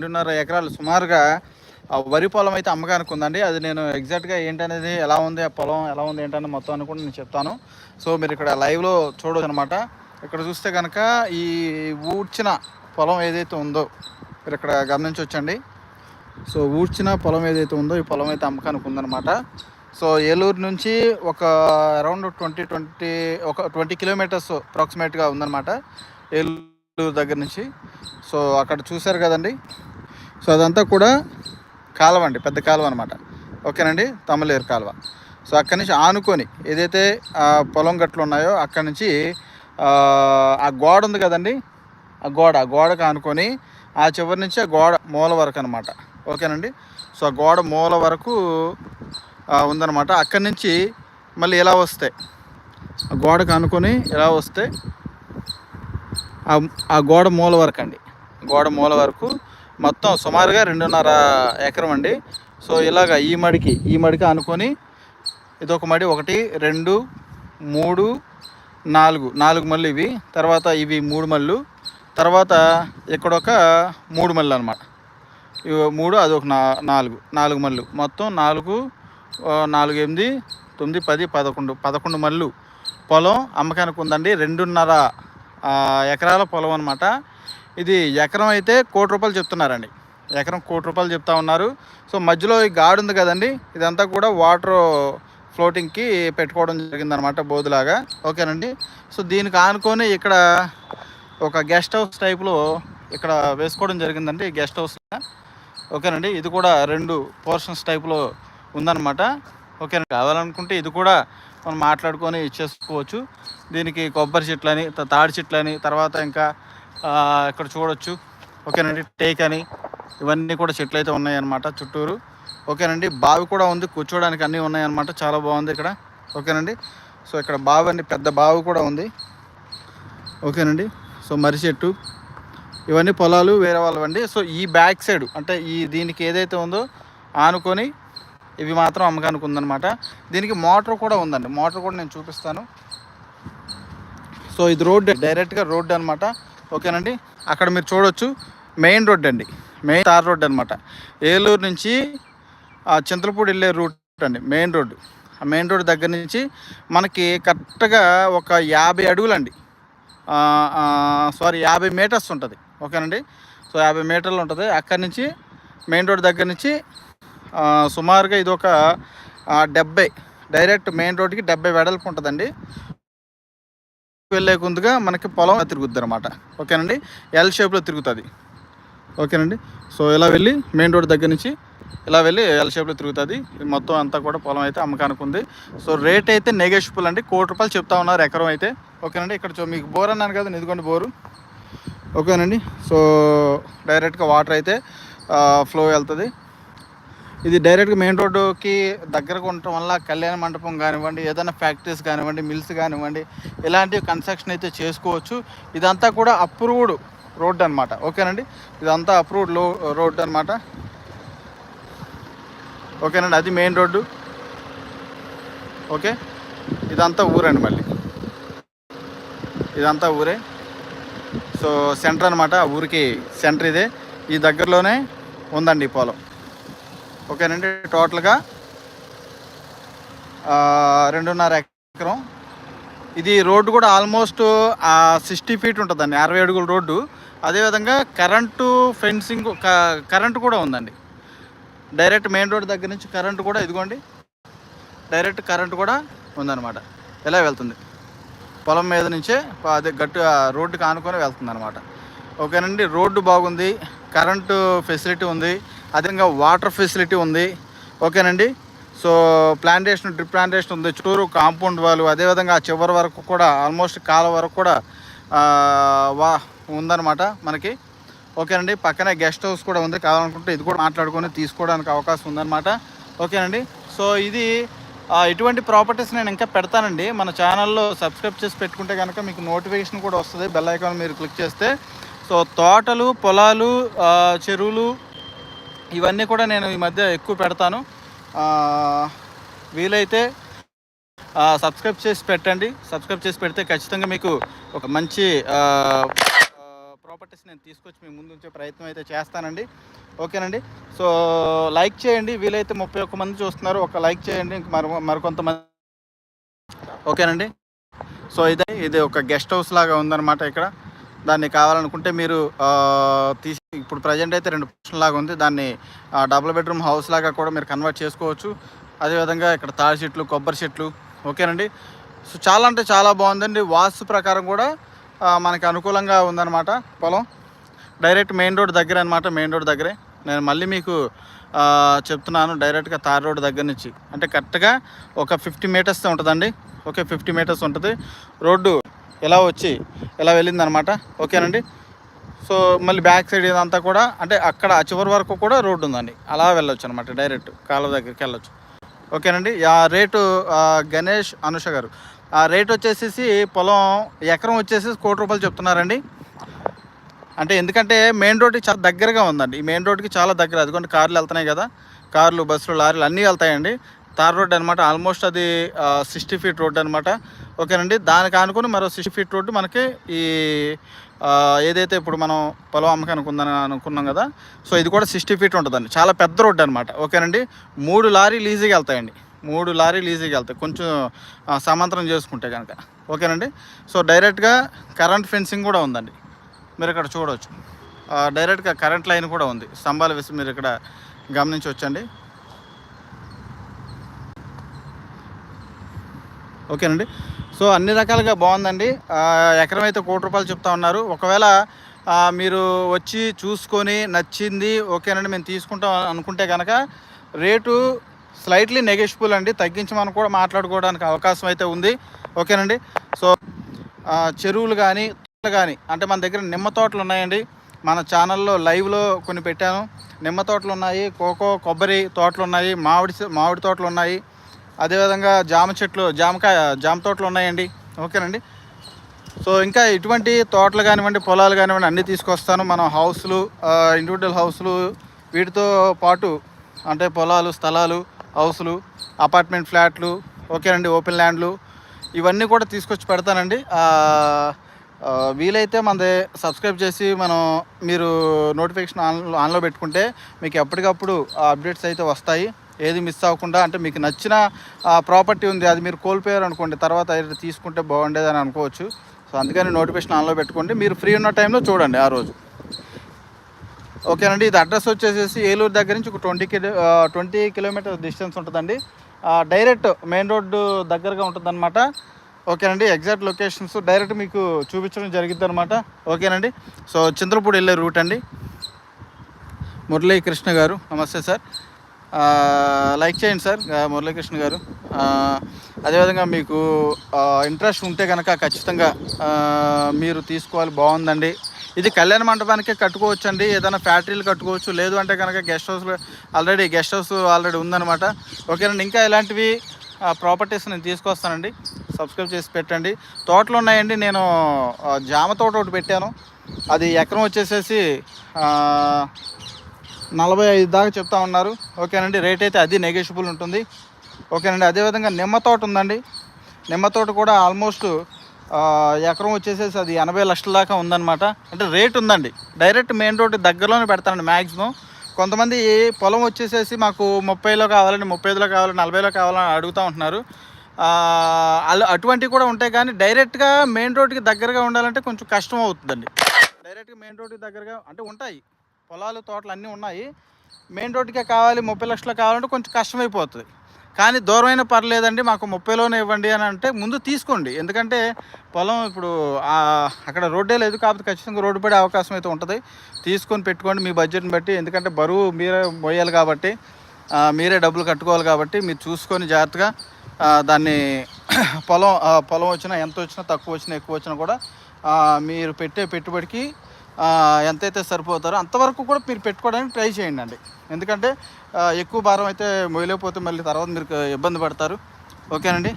రెండున్నర ఎకరాలు సుమారుగా వరి పొలం అయితే అమ్మకానికి ఉందండి అది నేను ఎగ్జాక్ట్గా ఏంటనేది ఎలా ఉంది ఆ పొలం ఎలా ఉంది ఏంటని మొత్తం అని కూడా నేను చెప్తాను. సో మీరు ఇక్కడ లైవ్లో చూడవచ్చు అనమాట ఇక్కడ చూస్తే కనుక ఈ ఊడ్చిన పొలం ఏదైతే ఉందో మీరు ఇక్కడ గమనించవచ్చండి సో ఊడ్చిన పొలం ఏదైతే ఉందో ఈ పొలం అయితే అమ్మకానికి ఉందన్నమాట. సో ఏలూరు నుంచి ఒక అరౌండ్ ట్వంటీ ట్వంటీ ఒక ట్వంటీ కిలోమీటర్స్ అప్రాక్సిమేట్గా ఉందన్నమాట ఏలూరు దగ్గర నుంచి. సో అక్కడ చూశారు కదండి? సో అదంతా కూడా కాలువ అండి పెద్ద కాలువ అనమాట ఓకేనండి? తమలేరు కాలువ. సో అక్కడి నుంచి ఆనుకొని ఏదైతే పొలం గట్లు ఉన్నాయో అక్కడి నుంచి ఆ, గోడ ఉంది కదండి? ఆ గోడ ఆ గోడకు ఆనుకొని ఆ చివరి నుంచి ఆ గోడ మూల వరకు అనమాట ఓకేనండి? సో ఆ గోడ మూల వరకు ఉందనమాట ఉందన్నమాట. అక్కడి నుంచి మళ్ళీ ఎలా వస్తాయి? ఆ గోడకు ఆనుకొని ఎలా వస్తే ఆ- ఆ గోడ మూల వరకు అండి. గోడ మూల వరకు మొత్తం సుమారుగా రెండున్నర ఎకరం అండి. సో ఇలాగ ఈ మడికి ఈ మడికి అనుకొని ఇదొక మడి ఒకటి రెండు మూడు నాలుగు నాలుగు మళ్ళు ఇవి. తర్వాత ఇవి మూడు మళ్ళు. తర్వాత ఇక్కడ ఒక మూడు మళ్ళు అనమాట ఇవి మూడు అదొక నా నాలుగు నాలుగు మళ్ళు. మొత్తం నాలుగు నాలుగు ఎనిమిది తొమ్మిది పది పదకొండు పదకొండు మళ్ళు పొలం. అమ్మకానికి ఉందండి రెండున్నర ఎకరాల పొలం అనమాట ఇది ఎకరం అయితే కోటి రూపాయలు చెప్తున్నారండి. ఎకరం కోటి రూపాయలు చెప్తా ఉన్నారు. సో మధ్యలో ఈ గాడు ఉంది కదండి. ఇదంతా కూడా వాటర్ ఫ్లోటింగ్కి పెట్టుకోవడం జరిగిందనమాట బోధులాగా. ఓకేనండి. సో దీనికి ఆనుకొని ఇక్కడ ఒక గెస్ట్ హౌస్ టైప్లో ఇక్కడ వేసుకోవడం జరిగిందండి. గెస్ట్ హౌస్ ఓకేనండి. ఇది కూడా రెండు పోర్షన్స్ టైప్లో ఉందన్నమాట. ఓకేనండి. కావాలనుకుంటే ఇది కూడా మనం మాట్లాడుకొని ఇచ్చేసుకోవచ్చు. దీనికి కొబ్బరి చెట్లని త- తాడి చెట్లని తర్వాత ఇంకా ఇక్కడ చూడొచ్చు. ఓకేనండి టేక్ అని. ఇవన్నీ కూడా చెట్లు అయితే ఉన్నాయన్నమాట చుట్టూరు. ఓకేనండి బావి కూడా ఉంది కూర్చోడానికి అన్నీ ఉన్నాయన్నమాట చాలా బాగుంది ఇక్కడ. ఓకేనండి సో ఇక్కడ బావి అండి పెద్ద బావి కూడా ఉంది. ఓకేనండి సో మర్రి చెట్టు. ఇవన్నీ పొలాలు వేరే వాళ్ళవండి. సో ఈ బ్యాక్ సైడ్ అంటే ఈ దీనికి ఏదైతే ఉందో ఆనుకొని ఇవి మాత్రం అమ్మకానికి ఉందన్నమాట. దీనికి మోటార్ కూడా ఉందండి మోటార్ కూడా నేను చూపిస్తాను. సో ఇది రోడ్డు డైరెక్ట్గా రోడ్డు అనమాట ఓకేనండి? అక్కడ మీరు చూడొచ్చు. మెయిన్ రోడ్ అండి. మెయిన్ తార్ రోడ్ అనమాట ఏలూరు నుంచి చింతలపూడి వెళ్ళే రూట్ అండి. మెయిన్ రోడ్డు ఆ మెయిన్ రోడ్ దగ్గర నుంచి మనకి కరెక్ట్గా ఒక యాభై అడుగులండి. సారీ యాభై మీటర్స్ ఉంటుంది. ఓకేనండి? సో యాభై మీటర్లు ఉంటుంది. అక్కడి నుంచి మెయిన్ రోడ్ దగ్గర నుంచి సుమారుగా ఇది ఒక డెబ్బై. డైరెక్ట్ మెయిన్ రోడ్కి డెబ్బై వెడల్పు ఉంటుందండి. వెళ్ళే ముందుగా మనకి పొలం తిరుగుద్ది అనమాట ఓకేనండి? ఎల్ షేప్లో తిరుగుతుంది. ఓకేనండి? సో ఇలా వెళ్ళి మెయిన్ రోడ్ దగ్గర నుంచి ఇలా వెళ్ళి ఎల్ షేప్లో తిరుగుతుంది. ఇది మొత్తం అంతా కూడా పొలం అయితే అమ్మకానికి ఉంది. సో రేట్ అయితే నెగోషియబుల్ అండి. కోటి రూపాయలు చెప్తా ఉన్నారు ఎకరం అయితే. ఓకేనండి? ఇక్కడ చూ మీకు బోర్ అన్నాను కదా ఇదిగోండి బోరు. ఓకేనండి? సో డైరెక్ట్గా వాటర్ అయితే ఫ్లో వెళ్తుంది. ఇది డైరెక్ట్గా మెయిన్ రోడ్డుకి దగ్గరకు ఉండటం వల్ల కళ్యాణ మండపం కానివ్వండి ఏదైనా ఫ్యాక్టరీస్ కానివ్వండి మిల్స్ కానివ్వండి ఇలాంటివి కన్స్ట్రక్షన్ అయితే చేసుకోవచ్చు. ఇదంతా కూడా అప్రూవ్డ్ రోడ్ అనమాట ఓకేనండి ఇదంతా అప్రూవ్డ్లో రోడ్ అనమాట ఓకేనండి అది మెయిన్ రోడ్డు ఓకే ఇదంతా ఊరండి మళ్ళీ. ఇదంతా ఊరే. సో సెంటర్ అనమాట ఊరికి సెంటర్ ఇదే. ఈ దగ్గరలోనే ఉందండి ఈ పొలం. ఓకేనండి టోటల్గా రెండున్నర ఎకరం. ఇది రోడ్డు కూడా ఆల్మోస్ట్ సిక్స్టీ ఫీట్ ఉంటుందండి అరవై అడుగుల రోడ్డు. అదేవిధంగా కరెంటు ఫెన్సింగ్ క- కరెంటు కూడా ఉందండి. డైరెక్ట్ మెయిన్ రోడ్ దగ్గర నుంచి కరెంటు కూడా ఇదిగోండి డైరెక్ట్ కరెంటు కూడా ఉందన్నమాట. ఇలా వెళ్తుంది? పొలం మీద నుంచే అదే గట్టు రోడ్డుకి ఆనుకొని వెళ్తుంది అనమాట ఓకేనండి రోడ్డు బాగుంది కరెంటు ఫెసిలిటీ ఉంది. అదేవిధంగా వాటర్ ఫెసిలిటీ ఉంది. ఓకేనండి? సో ప్లాంటేషన్ డ్రిప్ ప్లాంటేషన్ ఉంది. చుట్టూరు కాంపౌండ్ వాళ్ళు అదేవిధంగా ఆ చివరి వరకు కూడా ఆల్మోస్ట్ కాల వరకు కూడా వా ఉందన్నమాట మనకి. ఓకేనండి? పక్కనే గెస్ట్ హౌస్ కూడా ఉంది. కావాలనుకుంటే ఇది కూడా మాట్లాడుకొని తీసుకోవడానికి అవకాశం ఉందన్నమాట. ఓకేనండి? సో ఇది ఇటువంటి ప్రాపర్టీస్ నేను ఇంకా పెడతానండి. మన ఛానల్లో సబ్స్క్రైబ్ చేసి పెట్టుకుంటే కనుక మీకు నోటిఫికేషన్ కూడా వస్తుంది. బెల్ ఐకాన్ మీరు క్లిక్ చేస్తే. సో తోటలు పొలాలు చెరువులు ఇవన్నీ కూడా నేను ఈ మధ్య ఎక్కువ పెడతాను. వీలైతే సబ్స్క్రైబ్ చేసి పెట్టండి. సబ్స్క్రైబ్ చేసి పెడితే ఖచ్చితంగా మీకు ఒక మంచి ప్రాపర్టీస్ నేను తీసుకొచ్చి మీ ముందు ఉంచే ప్రయత్నం అయితే చేస్తానండి. ఓకేనండి? సో లైక్ చేయండి. వీలైతే ముప్పై ఒక్క మంది చూస్తున్నారు. ఒక లైక్ చేయండి. ఇంక మరి మరికొంతమంది. ఓకేనండి? సో ఇదే ఇది ఒక గెస్ట్ హౌస్ లాగా ఉందన్నమాట ఇక్కడ. దాన్ని కావాలనుకుంటే మీరు తీసి ఇప్పుడు ప్రజెంట్ అయితే రెండు పోర్షన్ లాగా ఉంది. దాన్ని డబుల్ బెడ్రూమ్ హౌస్ లాగా కూడా మీరు కన్వర్ట్ చేసుకోవచ్చు. అదేవిధంగా ఇక్కడ తాడి చెట్లు కొబ్బరి చెట్లు ఓకేనండి? సో చాలా అంటే చాలా బాగుందండి. వాస్తు ప్రకారం కూడా మనకి అనుకూలంగా ఉందన్నమాట. పొలం డైరెక్ట్ మెయిన్ రోడ్ దగ్గర అనమాట మెయిన్ రోడ్ దగ్గరే. నేను మళ్ళీ మీకు చెప్తున్నాను డైరెక్ట్గా తార్ రోడ్ దగ్గర నుంచి. అంటే కరెక్ట్గా ఒక ఫిఫ్టీ మీటర్స్ ఉంటుందండి. ఓకే ఫిఫ్టీ మీటర్స్ ఉంటుంది. రోడ్డు ఇలా వచ్చి ఇలా వెళ్ళిందనమాట ఓకేనండి? సో మళ్ళీ బ్యాక్ సైడ్ ఇదంతా కూడా అంటే అక్కడ చివరి వరకు కూడా రోడ్డు ఉందండి. అలా వెళ్ళొచ్చు అనమాట డైరెక్ట్ కాలువ దగ్గరికి వెళ్ళొచ్చు. ఓకేనండి? ఆ రేటు గణేష్ అనుష గారు ఆ రేట్ వచ్చేసేసి పొలం ఎకరం వచ్చేసి కోటి రూపాయలు చెప్తున్నారండి. అంటే ఎందుకంటే మెయిన్ రోడ్కి చాలా దగ్గరగా ఉందండి. ఈ మెయిన్ రోడ్కి చాలా దగ్గర అదిగోండి కార్లు వెళ్తున్నాయి కదా. కార్లు బస్సులు లారీలు అన్నీ వెళ్తాయండి. తార్ రోడ్ అనమాట ఆల్మోస్ట్ అది సిక్స్టీ ఫీట్ రోడ్ అనమాట ఓకేనండి? దానికి ఆనుకుని మరో సిక్స్టీ ఫీట్ రోడ్డు మనకి ఈ ఏదైతే ఇప్పుడు మనం పొలం అమ్మకానికి ఉందని అనుకున్నాం కదా సో ఇది కూడా సిక్స్టీ ఫీట్ ఉంటుందండి. చాలా పెద్ద రోడ్డు అనమాట ఓకేనండి? మూడు లారీలు లీజీకి వెళ్తాయండి. మూడు లారీలు ఈజీగా వెళ్తాయి. కొంచెం సమాంతరం చేసుకుంటే కనుక. ఓకేనండి? సో డైరెక్ట్గా కరెంట్ ఫెన్సింగ్ కూడా ఉందండి. మీరు ఇక్కడ చూడవచ్చు డైరెక్ట్గా కరెంట్ లైన్ కూడా ఉంది. స్తంభాలు వేసి మీరు ఇక్కడ గమనించవచ్చండి ఓకేనండి. సో అన్ని రకాలుగా బాగుందండి. ఎకరం అయితే కోటి రూపాయలు చెప్తా ఉన్నారు. ఒకవేళ మీరు వచ్చి చూసుకొని నచ్చింది ఓకేనండి మేము తీసుకుంటాం అనుకుంటే కనుక రేటు స్లైట్లీ నెగెషిబుల్ అండి. తగ్గించి మనం కూడా మాట్లాడుకోవడానికి అవకాశం అయితే ఉంది. ఓకేనండి. సో చెరువులు కానీ తోటలు కానీ అంటే మన దగ్గర నిమ్మ తోటలు ఉన్నాయండి. మన ఛానల్లో లైవ్లో కొన్ని పెట్టాను. నిమ్మ తోటలు ఉన్నాయి కోకో కొబ్బరి తోటలు ఉన్నాయి మామిడి మామిడి తోటలు ఉన్నాయి. అదేవిధంగా జామ చెట్లు జామకాయ జామ తోటలు ఉన్నాయండి. ఓకేనండి? సో ఇంకా ఇటువంటి తోటలు కానివ్వండి పొలాలు కానివ్వండి అన్నీ తీసుకొస్తాను. మనం హౌస్లు ఇండివిజువల్ హౌస్లు వీటితో పాటు అంటే పొలాలు స్థలాలు హౌస్లు అపార్ట్మెంట్ ఫ్లాట్లు ఓకేనండి ఓపెన్ ల్యాండ్లు ఇవన్నీ కూడా తీసుకొచ్చి పెడతానండి. వీలైతే మనది సబ్స్క్రైబ్ చేసి మనం మీరు నోటిఫికేషన్ ఆన్ ఆన్లో పెట్టుకుంటే మీకు ఎప్పటికప్పుడు అప్డేట్స్ అయితే వస్తాయి. ఏది మిస్ అవ్వకుండా అంటే మీకు నచ్చిన ప్రాపర్టీ ఉంది అది మీరు కోల్పోయారు అనుకోండి తర్వాత తీసుకుంటే బాగుండేదని అనుకోవచ్చు. సో అందుకని నోటిఫికేషన్ ఆన్లో పెట్టుకోండి. మీరు ఫ్రీ ఉన్న టైంలో చూడండి ఆ రోజు. ఓకేనండి ఇది అడ్రస్ వచ్చేసేసి ఏలూరు దగ్గర నుంచి ఒక twenty kilo twenty kilometre distance ఉంటుందండి. డైరెక్ట్ మెయిన్ రోడ్డు దగ్గరగా ఉంటుందన్నమాట. ఓకేనండి ఎగ్జాక్ట్ లొకేషన్స్ డైరెక్ట్ మీకు చూపించడం జరిగింది అనమాట ఓకేనండి సో చంద్రపూడి వెళ్ళే రూట్ అండి. మురళీకృష్ణ గారు నమస్తే సార్. లైక్ చేయండి సార్ మురళీకృష్ణ గారు. అదేవిధంగా మీకు ఇంట్రెస్ట్ ఉంటే కనుక ఖచ్చితంగా మీరు తీసుకోవాలి బాగుందండి. ఇది కళ్యాణ మండపానికే కట్టుకోవచ్చు అండి ఏదైనా ఫ్యాక్టరీలు కట్టుకోవచ్చు లేదు అంటే కనుక guest house already guest house already ఉందన్నమాట. ఓకేనండి ఇంకా ఇలాంటివి ప్రాపర్టీస్ నేను తీసుకొస్తానండి. సబ్స్క్రైబ్ చేసి పెట్టండి. తోటలు ఉన్నాయండి నేను జామ తోట ఒకటి పెట్టాను. అది ఎకరం వచ్చేసేసి నలభై ఐదు దాకా చెప్తా ఉన్నారు. ఓకేనండి రేట్ అయితే అది నెగోషియబుల్ ఉంటుంది. ఓకేనండి అదేవిధంగా నిమ్మ తోట ఉందండి. నిమ్మ తోట కూడా ఆల్మోస్ట్ ఎకరం వచ్చేసేసి అది ఎనభై లక్షల దాకా ఉందన్నమాట. అంటే రేట్ ఉందండి. డైరెక్ట్ మెయిన్ రోడ్ దగ్గరలోనే పెడతానండి మ్యాక్సిమం కొంతమంది పొలం వచ్చేసేసి మాకు ముప్పైలో కావాలని ముప్పై ఐదులో కావాలని నలభైలో కావాలని అడుగుతూ ఉంటున్నారు. అలా అటువంటివి కూడా ఉంటాయి కానీ డైరెక్ట్గా మెయిన్ రోడ్కి దగ్గరగా ఉండాలంటే కొంచెం కష్టం అవుతుందండి. డైరెక్ట్గా మెయిన్ రోడ్కి దగ్గరగా అంటే ఉంటాయి. పొలాలు తోటలు అన్నీ ఉన్నాయి. మెయిన్ రోడ్కే కావాలి ముప్పై లక్షలు కావాలంటే కొంచెం కష్టమైపోతుంది. కానీ దూరమైన పర్లేదండి మాకు ముప్పైలోనే ఇవ్వండి అని అంటే ముందు తీసుకోండి. ఎందుకంటే పొలం ఇప్పుడు అక్కడ రోడ్డే లేదు కాబట్టి ఖచ్చితంగా రోడ్డు పడే అవకాశం అయితే ఉంటుంది. తీసుకొని పెట్టుకోండి మీ బడ్జెట్ని బట్టి. ఎందుకంటే బరువు మీరే మోయాలి కాబట్టి మీరే డబ్బులు కట్టుకోవాలి కాబట్టి మీరు చూసుకొని జాగ్రత్తగా దాన్ని పొలం పొలం వచ్చినా ఎంత వచ్చినా తక్కువ వచ్చినా ఎక్కువ వచ్చినా కూడా మీరు పెట్టే పెట్టుబడికి ఎంతైతే సరిపోతారో అంతవరకు కూడా మీరు పెట్టుకోవడానికి ట్రై చేయండి అండి ఎందుకంటే ఎక్కువ భారం అయితే మొయలేకపోతే మళ్ళీ తర్వాత మీరు ఇబ్బంది పడతారు. ఓకేనండి?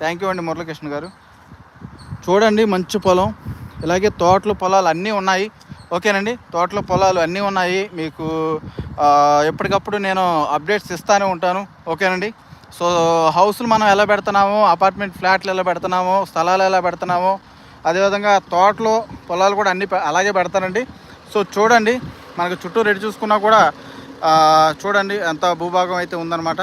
థ్యాంక్ యూ అండి మురళకృష్ణ గారు. చూడండి మంచి పొలం. ఇలాగే తోటలు పొలాలు అన్నీ ఉన్నాయి. ఓకేనండి? తోటలు పొలాలు అన్నీ ఉన్నాయి. మీకు ఎప్పటికప్పుడు నేను అప్డేట్స్ ఇస్తానే ఉంటాను. ఓకేనండి? సో హౌస్లు మనం ఎలా పెడుతున్నాము? అపార్ట్మెంట్ ఫ్లాట్లు ఎలా పెడుతున్నాము? స్థలాలు ఎలా పెడుతున్నాము? అదేవిధంగా తోటలో పొలాలు కూడా అన్ని అలాగే పెడతారండి. సో చూడండి మనకు చుట్టూ రెడీ చూసుకున్నా కూడా చూడండి ఎంత భూభాగం అయితే ఉందన్నమాట.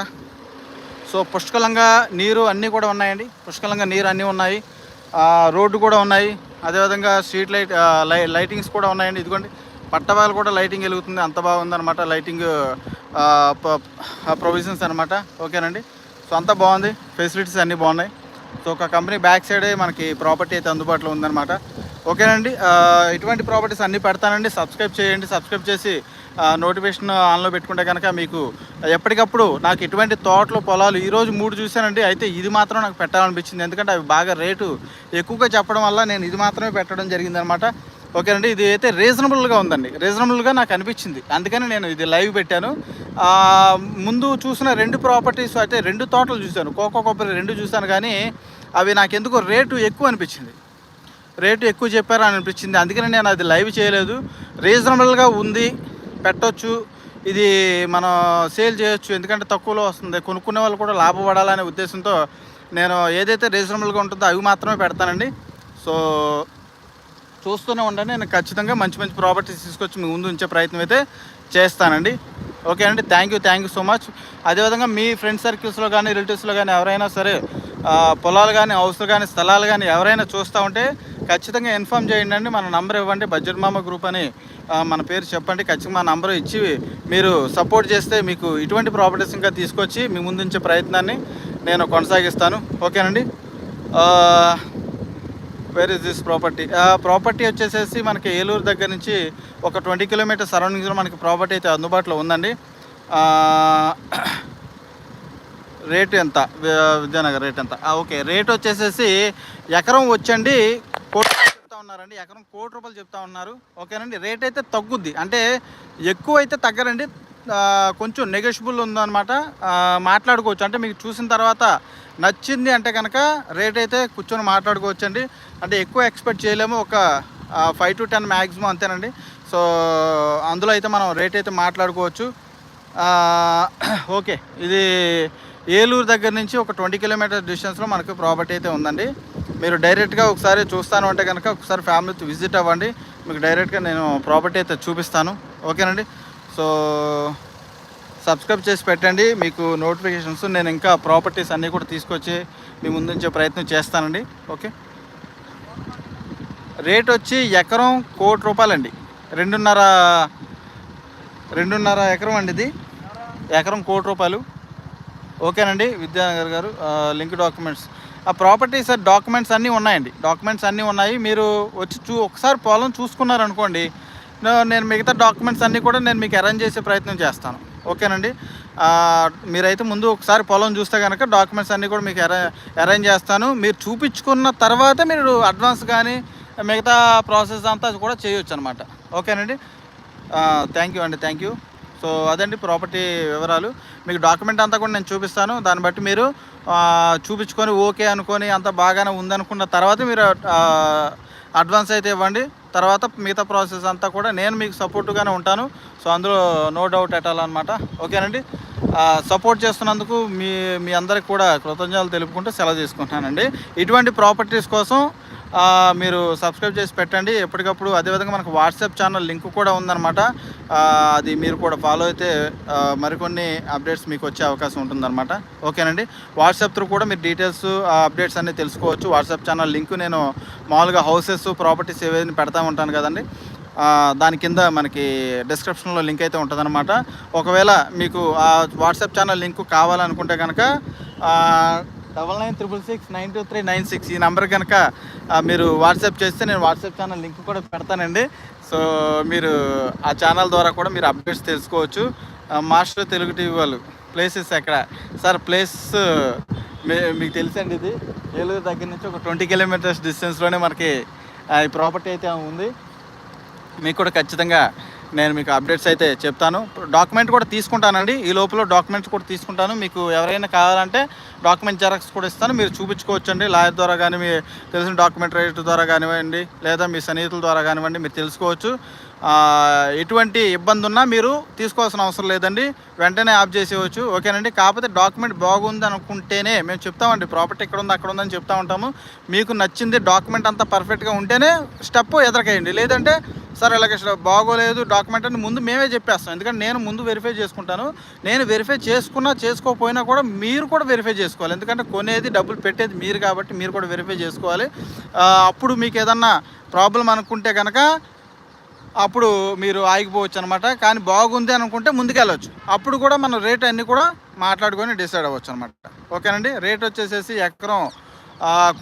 సో పుష్కలంగా నీరు అన్నీ కూడా ఉన్నాయండి. పుష్కలంగా నీరు అన్నీ ఉన్నాయి. రోడ్డు కూడా ఉన్నాయి. అదేవిధంగా స్ట్రీట్ లైట్ లై లైటింగ్స్ కూడా ఉన్నాయండి. ఇదిగోండి పట్టబాలు కూడా లైటింగ్ వెలుగుతుంది. అంత బాగుందనమాట లైటింగ్ ప్రొవిజన్స్ అనమాట ఓకేనండి? సో అంతా బాగుంది. ఫెసిలిటీస్ అన్నీ బాగున్నాయి. సో ఒక కంపెనీ బ్యాక్ సైడే మనకి ప్రాపర్టీ అయితే అందుబాటులో ఉందన్నమాట. ఓకేనండి ఇటువంటి ప్రాపర్టీస్ అన్నీ పెడతానండి. సబ్స్క్రైబ్ చేయండి. సబ్స్క్రైబ్ చేసి నోటిఫికేషన్ ఆన్లో పెట్టుకుంటే కనుక మీకు ఎప్పటికప్పుడు నాకు ఇటువంటి తోటలు పొలాలు ఈరోజు మూడు చూశానండి. అయితే ఇది మాత్రం నాకు పెట్టాలనిపించింది. ఎందుకంటే అవి బాగా రేటు ఎక్కువగా చెప్పడం వల్ల నేను ఇది మాత్రమే పెట్టడం జరిగిందనమాట ఓకేనండి ఇది అయితే రీజనబుల్గా ఉందండి. రీజనబుల్గా నాకు అనిపించింది. అందుకని నేను ఇది లైవ్ పెట్టాను. ముందు చూసిన రెండు ప్రాపర్టీస్ అయితే రెండు తోటలు చూశాను. కోకో కొబ్బరి రెండు చూశాను కానీ అవి నాకు ఎందుకో రేటు ఎక్కువ అనిపించింది. రేటు ఎక్కువ చెప్పారు అని అనిపించింది. అందుకని నేను అది లైవ్ చేయలేదు. రీజనబుల్గా ఉంది. పెట్టొచ్చు. ఇది మనం సేల్ చేయొచ్చు. ఎందుకంటే తక్కువలో వస్తుంది. కొనుక్కునే వాళ్ళు కూడా లాభపడాలనే ఉద్దేశంతో నేను ఏదైతే రీజనబుల్గా ఉంటుందో అవి మాత్రమే పెడతానండి. సో చూస్తూనే ఉండండి. నేను ఖచ్చితంగా మంచి మంచి ప్రాపర్టీస్ తీసుకొచ్చి మీ ముందు ఉంచే ప్రయత్నం అయితే చేస్తానండి. ఓకే అండి thank you thank you so much అదేవిధంగా మీ ఫ్రెండ్ సర్కిల్స్లో కానీ రిలేటివ్స్లో కానీ ఎవరైనా సరే పొలాలు కానీ హౌస్లు కానీ స్థలాలు కానీ ఎవరైనా చూస్తూ ఉంటే ఖచ్చితంగా ఇన్ఫామ్ చేయండి అండి. మన నంబర్ ఇవ్వండి. బడ్జెట్ మామ గ్రూప్ అని మన పేరు చెప్పండి. ఖచ్చితంగా మా నంబర్ ఇచ్చి మీరు సపోర్ట్ చేస్తే మీకు ఇటువంటి ప్రాపర్టీస్ ఇంకా తీసుకొచ్చి మీ ముందుంచే ప్రయత్నాన్ని నేను కొనసాగిస్తాను. ఓకేనండి? Where is this property property వచ్చేసేసి మనకి ఏలూరు దగ్గర నుంచి ఒక ట్వంటీ కిలోమీటర్ సరౌండింగ్స్లో మనకి ప్రాపర్టీ అయితే అందుబాటులో ఉందండి. రేట్ ఎంత? విద్యానగర్ రేట్ ఎంత? ఓకే. రేట్ వచ్చేసేసి ఎకరం వచ్చండి కోటి చెప్తా ఉన్నారండి. ఎకరం కోటి రూపాయలు చెప్తా ఉన్నారు. ఓకేనండి. రేట్ అయితే తగ్గుద్ది. అంటే ఎక్కువ అయితే తగ్గరండి కొంచెం నెగోషియబుల్ ఉందన్నమాట. మాట్లాడుకోవచ్చు. అంటే మీకు చూసిన తర్వాత నచ్చింది అంటే కనుక రేట్ అయితే కూర్చొని మాట్లాడుకోవచ్చు అండి అంటే ఎక్కువ ఎక్స్పెక్ట్ చేయలేము. ఒక ఫైవ్ టు టెన్ మ్యాక్సిమం అంతేనండి. సో అందులో అయితే మనం రేట్ అయితే మాట్లాడుకోవచ్చు. ఓకే. ఇది ఏలూరు దగ్గర నుంచి ఒక ట్వంటీ కిలోమీటర్ డిస్టెన్స్లో మనకు ప్రాపర్టీ అయితే ఉందండి. మీరు డైరెక్ట్గా ఒకసారి చూస్తాను అంటే కనుక ఒకసారి ఫ్యామిలీతో విజిట్ అవ్వండి. మీకు డైరెక్ట్గా నేను ప్రాపర్టీ అయితే చూపిస్తాను. ఓకేనండి? సో సబ్స్క్రైబ్ చేసి పెట్టండి. మీకు నోటిఫికేషన్స్ నేను ఇంకా ప్రాపర్టీస్ అన్నీ కూడా తీసుకొచ్చి మీ ముందుంచే ప్రయత్నం చేస్తానండి. ఓకే? రేట్ వచ్చి ఎకరం కోటి రూపాయలండి. రెండున్నర రెండున్నర ఎకరం అండి ఇది. ఎకరం కోటి రూపాయలు. ఓకేనండి విద్యానగర్ గారు లింక్ డాక్యుమెంట్స్. ఆ ప్రాపర్టీస్ డాక్యుమెంట్స్ అన్నీ ఉన్నాయండి. డాక్యుమెంట్స్ అన్నీ ఉన్నాయి. మీరు వచ్చి చూ ఒకసారి పొలం చూసుకున్నారనుకోండి నేను మిగతా డాక్యుమెంట్స్ అన్నీ కూడా నేను మీకు అరేంజ్ చేసే ప్రయత్నం చేస్తాను. ఓకేనండి. మీరైతే ముందు ఒకసారి పొలం చూస్తే కనుక డాక్యుమెంట్స్ అన్నీ కూడా మీకు అరే అరేంజ్ చేస్తాను. మీరు చూపించుకున్న తర్వాత మీరు అడ్వాన్స్ కానీ మిగతా ప్రాసెస్ అంతా కూడా చేయొచ్చు అనమాట ఓకేనండి థ్యాంక్ యూ అండి థ్యాంక్ యూ. సో అదండి ప్రాపర్టీ వివరాలు. మీకు డాక్యుమెంట్ అంతా కూడా నేను చూపిస్తాను. దాన్ని బట్టి మీరు చూపించుకొని ఓకే అనుకొని అంత బాగానే ఉందనుకున్న తర్వాత మీరు అడ్వాన్స్ అయితే ఇవ్వండి. తర్వాత మిగతా ప్రాసెస్ అంతా కూడా నేను మీకు సపోర్టుగానే ఉంటాను. సో అందులో నో డౌట్ ఎట్టాలన్నమాట ఓకేనండి? సపోర్ట్ చేస్తున్నందుకు మీ మీ అందరికి కూడా కృతజ్ఞతలు తెలుపుకుంటూ సెలవు తీసుకుంటున్నానండి. ఇటువంటి ప్రాపర్టీస్ కోసం మీరు సబ్స్క్రైబ్ చేసి పెట్టండి. ఎప్పటికప్పుడు అదేవిధంగా మనకు వాట్సాప్ ఛానల్ లింక్ కూడా ఉందన్నమాట. అది మీరు కూడా ఫాలో అయితే మరికొన్ని అప్డేట్స్ మీకు వచ్చే అవకాశం ఉంటుందన్నమాట. ఓకేనండి? వాట్సాప్ త్రూ కూడా మీరు డీటెయిల్స్ అప్డేట్స్ అన్నీ తెలుసుకోవచ్చు. వాట్సాప్ ఛానల్ లింక్ నేను మామూలుగా హౌసెస్ ప్రాపర్టీస్ ఏవైనా పెడతా ఉంటాను కదండి. దాని కింద మనకి డిస్క్రిప్షన్లో లింక్ అయితే ఉంటుందన్నమాట. ఒకవేళ మీకు ఆ వాట్సాప్ ఛానల్ లింక్ కావాలనుకుంటే కనుక double nine triple six nine two three nine six ఈ నెంబర్ కనుక మీరు వాట్సాప్ చేస్తే నేను వాట్సాప్ ఛానల్ లింక్ కూడా పెడతానండి. సో మీరు ఆ ఛానల్ ద్వారా కూడా మీరు అప్డేట్స్ తెలుసుకోవచ్చు. మాస్టర్ తెలుగు టీవీ వాళ్ళు ప్లేసెస్ ఎక్కడ? సార్ ప్లేస్ మీ- మీకు తెలుసండి ఇది? ఏలూరు దగ్గర నుంచి ఒక ట్వంటీ కిలోమీటర్స్ డిస్టెన్స్లోనే మనకి ఈ ప్రాపర్టీ అయితే ఉంది. మీకు కూడా ఖచ్చితంగా నేను మీకు అప్డేట్స్ అయితే చెప్తాను. డాక్యుమెంట్ కూడా తీసుకుంటానండి. ఈ లోపల డాక్యుమెంట్స్ కూడా తీసుకుంటాను. మీకు ఎవరైనా కావాలంటే డాక్యుమెంట్ జెరాక్స్ కూడా ఇస్తాను. మీరు చూపించుకోవచ్చు అండి లాయర్ ద్వారా కానీ మీ తెలిసిన డాక్యుమెంట్ రైటర్ ద్వారా కానివ్వండి లేదా మీ సన్నిహితుల ద్వారా కానివ్వండి మీరు తెలుసుకోవచ్చు. ఎటువంటి ఇబ్బంది ఉన్నా మీరు తీసుకోవాల్సిన అవసరం లేదండి. వెంటనే ఆఫ్ చేసేవచ్చు ఓకేనండి? కాకపోతే డాక్యుమెంట్ బాగుంది అనుకుంటేనే మేము చెప్తామండి. ప్రాపర్టీ ఇక్కడ ఉంది అక్కడ ఉందని చెప్తా ఉంటాము. మీకు నచ్చింది డాక్యుమెంట్ అంతా పర్ఫెక్ట్గా ఉంటేనే స్టెప్ ఎదరకేయండి. లేదంటే సార్ ఇలాగ బాగోలేదు డాక్యుమెంట్ అని ముందు మేమే చెప్పేస్తాం. ఎందుకంటే నేను ముందు వెరిఫై చేసుకుంటాను. నేను వెరిఫై చేసుకున్నా చేసుకోకపోయినా కూడా మీరు కూడా వెరిఫై చేసుకోవాలి. ఎందుకంటే కొనేది డబ్బులు పెట్టేది మీరు కాబట్టి మీరు కూడా వెరిఫై చేసుకోవాలి. అప్పుడు మీకు ఏదన్నా ప్రాబ్లం అనుకుంటే కనుక అప్పుడు మీరు ఆగిపోవచ్చు అనమాట కానీ బాగుంది అనుకుంటే ముందుకెళ్ళవచ్చు అప్పుడు కూడా మన రేట్ అన్నీ కూడా మాట్లాడుకొని డిసైడ్ అవ్వచ్చు అనమాట ఓకేనండి? రేట్ వచ్చేసేసి ఎకరం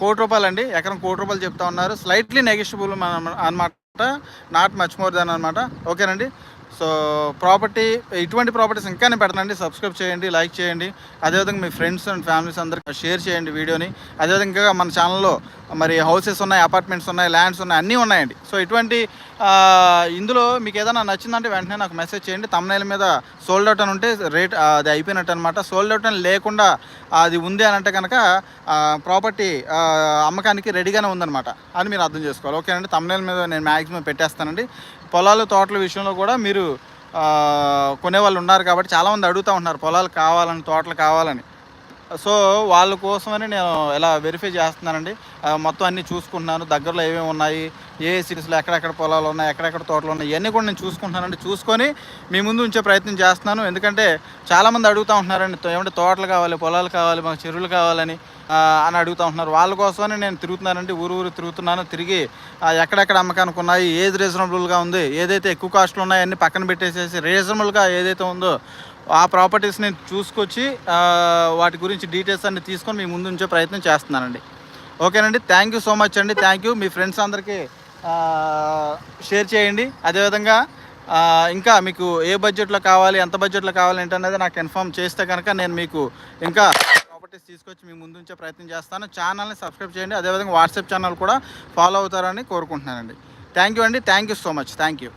కోటి రూపాయలు అండి ఎకరం కోటి రూపాయలు చెప్తా ఉన్నారు. స్లైట్లీ నెగిషియబుల్ అనమాట నాట్ మచ్ మోర్ దాన్ అనమాట. ఓకేనండి? సో ప్రాపర్టీ ఇటువంటి ప్రాపర్టీస్ ఇంకానే పెడతానండి. సబ్స్క్రైబ్ చేయండి లైక్ చేయండి. అదేవిధంగా మీ ఫ్రెండ్స్ అండ్ ఫ్యామిలీస్ అందరికీ షేర్ చేయండి వీడియోని. అదేవిధంగా మన ఛానల్లో మరి హౌసెస్ ఉన్నాయి అపార్ట్మెంట్స్ ఉన్నాయి ల్యాండ్స్ ఉన్నాయి అన్నీ ఉన్నాయండి. సో ఇటువంటి ఇందులో మీకు ఏదైనా నచ్చిందంటే వెంటనే నాకు మెసేజ్ చేయండి. తమ్నైల్ మీద సోల్డ్ అవుట్ అని ఉంటే రేట్ అది అయిపోయినట్టు అనమాట సోల్డ్ అవుట్ అని లేకుండా అది ఉంది అని అంటే కనుక ప్రాపర్టీ అమ్మకానికి రెడీగానే ఉందన్నమాట. అని మీరు అర్థం చేసుకోవాలి. ఓకేనండి? తమ్నైల్ మీద నేను మ్యాక్సిమం పెట్టేస్తానండి. పొలాలు తోటల విషయంలో కూడా మీరు కొనేవాళ్ళు ఉన్నారు కాబట్టి చాలామంది అడుగుతూ ఉంటున్నారు పొలాలు కావాలని తోటలు కావాలని. సో వాళ్ళ కోసమని నేను ఇలా వెరిఫై చేస్తున్నానండి? మొత్తం అన్నీ చూసుకుంటున్నాను. దగ్గరలో ఏమేమి ఉన్నాయి? ఏ సిటీస్లో ఎక్కడెక్కడ పొలాలు ఉన్నాయి? ఎక్కడెక్కడ తోటలు ఉన్నాయి? ఇవన్నీ కూడా నేను చూసుకుంటున్నానండి. చూసుకొని మీ ముందు ఉంచే ప్రయత్నం చేస్తున్నాను. ఎందుకంటే చాలామంది అడుగుతూ ఉంటున్నారండి ఏమంటే తోటలు కావాలి పొలాలు కావాలి మాకు చెరువులు కావాలని అని అడుగుతూ ఉంటున్నారు. వాళ్ళ కోసమని నేను తిరుగుతున్నానండి. ఊరు ఊరు తిరుగుతున్నాను. తిరిగి ఎక్కడెక్కడ అమ్మకానికి ఉన్నాయి? ఏది రీజనబుల్గా ఉంది? ఏదైతే ఎక్కువ కాస్ట్లు ఉన్నాయో అన్నీ పక్కన పెట్టేసేసి రీజనబుల్గా ఏదైతే ఉందో ఆ ప్రాపర్టీస్ని చూసుకొచ్చి వాటి గురించి డీటెయిల్స్ అన్ని తీసుకొని మీ ముందు ఉంచే ప్రయత్నం చేస్తున్నానండి. ఓకేనండి? థ్యాంక్ యూ సో మచ్ అండి. థ్యాంక్ యూ మీ ఫ్రెండ్స్ అందరికీ షేర్ చేయండి. అదేవిధంగా ఇంకా మీకు ఏ బడ్జెట్లో కావాలి ఎంత బడ్జెట్లో కావాలి ఏంటనేది నాకు ఇన్ఫామ్ చేస్తే కనుక నేను మీకు ఇంకా ప్రాపర్టీస్ తీసుకొచ్చి మీ ముందు ఉంచే ప్రయత్నం చేస్తాను. ఛానల్ని సబ్స్క్రైబ్ చేయండి. అదేవిధంగా వాట్సాప్ ఛానల్ కూడా ఫాలో అవుతారని కోరుకుంటున్నానండి. థ్యాంక్ యూ అండి. Thank you so much thank you